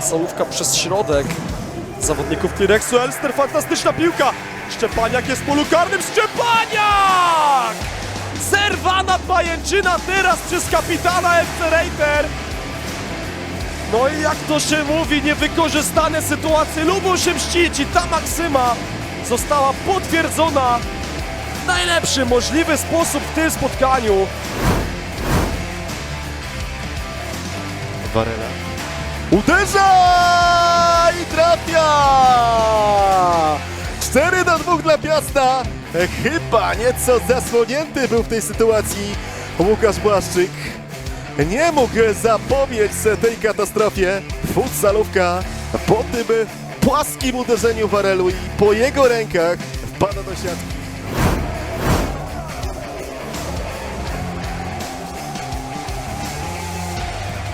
Solówka przez środek zawodników T-Rexu. Elster, fantastyczna piłka. Szczepaniak jest w polu karnym. Szczepaniak! Zerwana pajęczyna teraz przez kapitana FC. No i jak to się mówi, niewykorzystane sytuacje lubią się mścić i ta maksyma została potwierdzona w najlepszy możliwy sposób w tym spotkaniu. Varela. Uderza i trafia! 4 do 2 dla Piasta. Chyba nieco zasłonięty był w tej sytuacji Łukasz Błaszczyk. Nie mógł zapobiec tej katastrofie. Futsalówka po tym płaskim uderzeniu Warelu i po jego rękach wpada do siatki.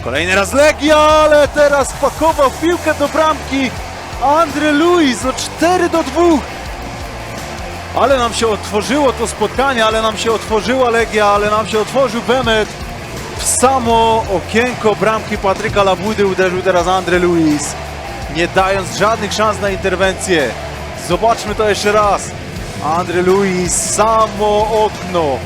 Kolejny raz Legia, ale teraz pakował piłkę do bramki Andre Luis o 4 do 2. Ale nam się otworzyło to spotkanie, ale nam się otworzyła Legia, ale nam się otworzył Bemet. W samo okienko bramki Patryka Labudy uderzył teraz Andre Luis, nie dając żadnych szans na interwencję. Zobaczmy to jeszcze raz. Andre Luis, samo okno.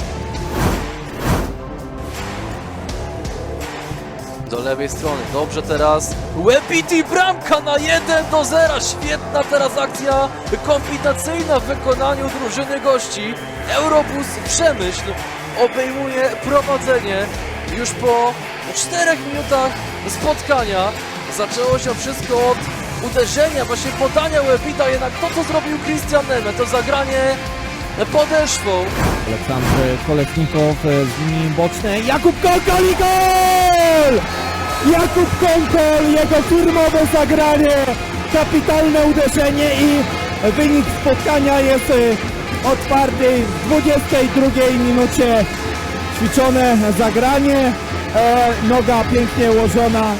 Do lewej strony. Dobrze teraz. Webiti bramka na 1 do 0. Świetna teraz akcja kombinacyjna w wykonaniu drużyny gości. Eurobus Przemyśl obejmuje prowadzenie już po 4 minutach spotkania. Zaczęło się wszystko od uderzenia, właśnie podania Webita, jednak to co zrobił Christian Neme, to zagranie podeszwą. Aleksandr Koleснikow z linii bocznej. Jakub Konkol i gol! Jakub Konkol, jego firmowe zagranie, kapitalne uderzenie i wynik spotkania jest e, otwarty w 22 minucie. Ćwiczone zagranie, e, noga pięknie ułożona,